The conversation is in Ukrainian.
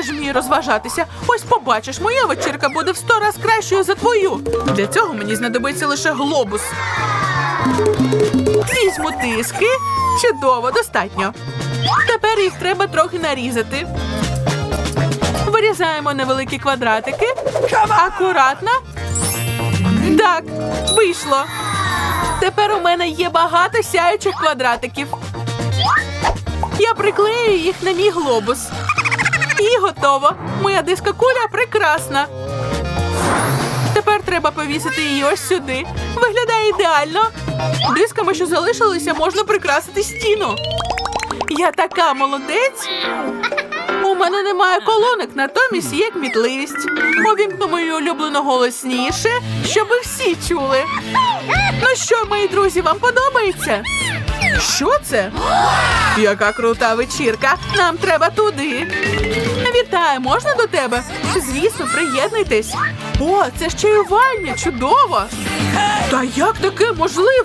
теж вмію розважатися. Ось побачиш, моя вечірка буде в сто раз кращою за твою. Для цього мені знадобиться лише глобус. Візьму тиски. Чудово, достатньо. Тепер їх треба трохи нарізати. Вирізаємо невеликі квадратики. Акуратно. Так, вийшло. Тепер у мене є багато сяючих квадратиків. Я приклею їх на мій глобус. І готово. Моя диска куля прекрасна. Тепер треба повісити її ось сюди. Виглядає ідеально. Дисками, що залишилися, можна прикрасити стіну. Я така молодець. У мене немає колонок, натомість є кмітливість. Увімкну мою улюблену голосніше, щоб всі чули. Ну що, мої друзі, вам подобається? Що це? Яка крута вечірка! Нам треба туди. Вітаю, можна до тебе? Звісно, приєднуйтесь. О, це ще й вальня, чудово. Та як таке можливо?